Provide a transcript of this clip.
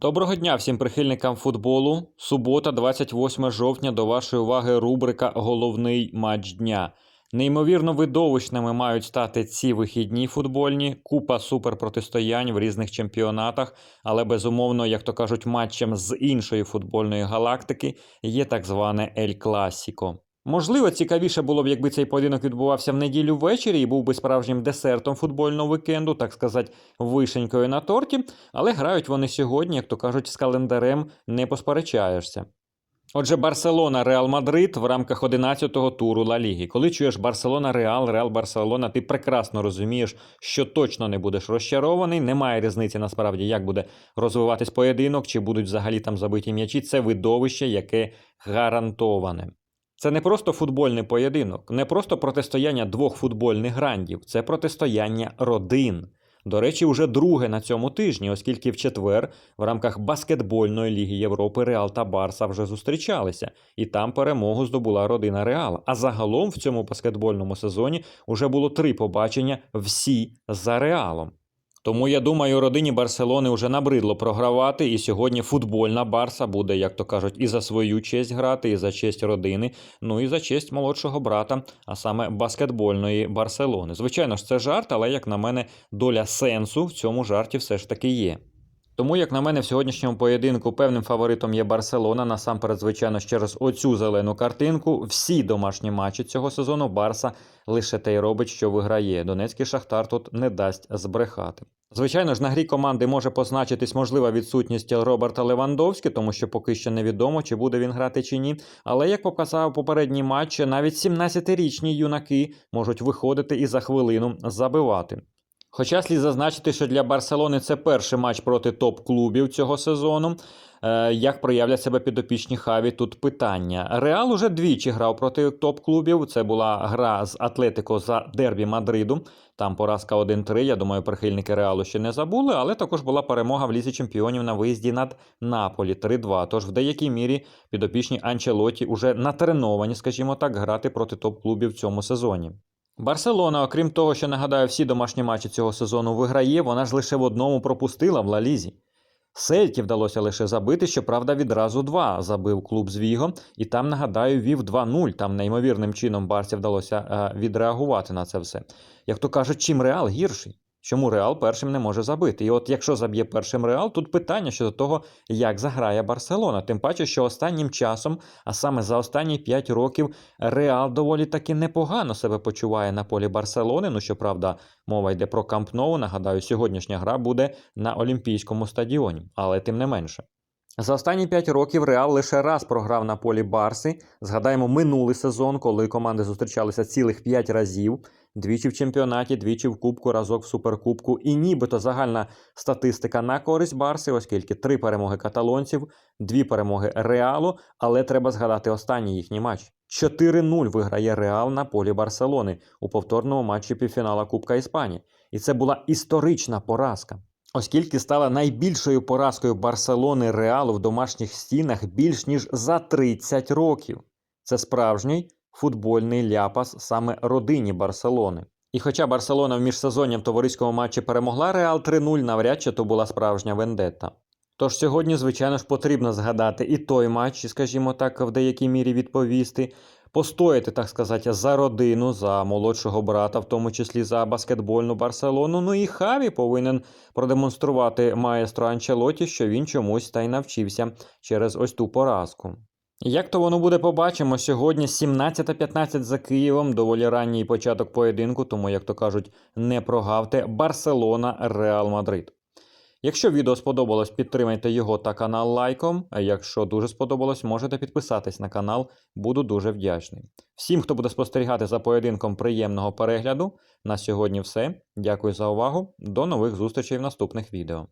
Доброго дня всім прихильникам футболу. Субота, 28 жовтня. До вашої уваги рубрика Головний матч дня. Неймовірно видовищними мають стати ці вихідні футбольні, купа суперпротистоянь в різних чемпіонатах, але безумовно, як то кажуть, матчем з іншої футбольної галактики є так зване Ель Класіко. Можливо, цікавіше було б, якби цей поєдинок відбувався в неділю ввечері і був би справжнім десертом футбольного вікенду, так сказати, вишенькою на торті, але грають вони сьогодні, як то кажуть, з календарем не посперечаєшся. Отже, Барселона Реал Мадрид в рамках 11-го туру Ла Ліги. Коли чуєш Барселона Реал, Реал Барселона, ти прекрасно розумієш, що точно не будеш розчарований. Немає різниці насправді, як буде розвиватись поєдинок, чи будуть взагалі там забиті м'ячі. Це видовище, яке гарантоване. Це не просто футбольний поєдинок, не просто протистояння двох футбольних грандів, це протистояння родин. До речі, уже друге на цьому тижні, оскільки в четвер в рамках баскетбольної ліги Європи Реал та Барса вже зустрічалися, і там перемогу здобула родина Реал. А загалом в цьому баскетбольному сезоні уже було три побачення всі за Реалом. Тому я думаю, родині Барселони вже набридло програвати, і сьогодні футбольна Барса буде, як то кажуть, і за свою честь грати, і за честь родини, ну і за честь молодшого брата, а саме баскетбольної Барселони. Звичайно ж, це жарт, але як на мене, доля сенсу в цьому жарті все ж таки є. Тому, як на мене, в сьогоднішньому поєдинку певним фаворитом є Барселона. Насамперед, звичайно, через оцю зелену картинку. Всі домашні матчі цього сезону Барса лише те й робить, що виграє. Донецький шахтар тут не дасть збрехати. Звичайно ж, на грі команди може позначитись можлива відсутність Роберта Левандовські, тому що поки що невідомо, чи буде він грати чи ні. Але як показав попередній матч, навіть 17-річні юнаки можуть виходити і за хвилину забивати. Хоча слід зазначити, що для Барселони це перший матч проти топ-клубів цього сезону. Е, Як проявлять себе підопічні Хаві, тут питання. Реал уже двічі грав проти топ-клубів. Це була гра з Атлетико за дербі Мадриду. Там поразка 1-3. Я думаю, прихильники Реалу ще не забули, але також була перемога в лізі чемпіонів на виїзді над Наполі 3-2. Тож в деякій мірі підопічні Анчелоті уже натреновані, скажімо так, грати проти топ-клубів в цьому сезоні. Барселона, окрім того, що нагадаю, всі домашні матчі цього сезону виграє, вона ж лише в одному пропустила в Ла-Лізі. Сельті вдалося лише забити, щоправда, відразу два забив клуб з Віго, і там, нагадаю, вів 2-0. Там неймовірним чином Барсі вдалося е, відреагувати на це все. Як то кажуть, чим Реал гірший? Чому Реал першим не може забити? І от якщо заб'є першим Реал, тут питання щодо того, як заграє Барселона. Тим паче, що останнім часом, а саме за останні 5 років, Реал доволі таки непогано себе почуває на полі Барселони. Ну, щоправда, мова йде про Камп Ноу. Нагадаю, сьогоднішня гра буде на Олімпійському стадіоні, але тим не менше. За останні 5 років Реал лише раз програв на полі Барси. Згадаємо минулий сезон, коли команди зустрічалися цілих 5 разів. Двічі в чемпіонаті, двічі в Кубку, разок в Суперкубку. І нібито загальна статистика на користь Барси, оскільки три перемоги каталонців, дві перемоги Реалу. Але треба згадати останній їхній матч. 4-0 виграє Реал на полі Барселони у повторному матчі півфінала Кубка Іспанії. І це була історична поразка. Оскільки стала найбільшою поразкою Барселони Реалу в домашніх стінах більш ніж за 30 років. Це справжній футбольний ляпас саме родині Барселони. І хоча Барселона в міжсезонням товариському матчі перемогла Реал 3-0, навряд чи то була справжня вендетта. Тож сьогодні, звичайно ж, потрібно згадати і той матч, скажімо так, в деякій мірі відповісти, постояти, так сказати, за родину, за молодшого брата, в тому числі за баскетбольну Барселону. Ну і Хаві повинен продемонструвати маестро Анчелоті, що він чомусь та й навчився через ось ту поразку. Як то воно буде, побачимо. Сьогодні 17.15 за Києвом, доволі ранній початок поєдинку, тому, як то кажуть, не прогавте Барселона Реал Мадрид. Якщо відео сподобалось, підтримайте його та канал лайком. А якщо дуже сподобалось, можете підписатись на канал, буду дуже вдячний. Всім, хто буде спостерігати за поєдинком приємного перегляду. На сьогодні все. Дякую за увагу. До нових зустрічей в наступних відео.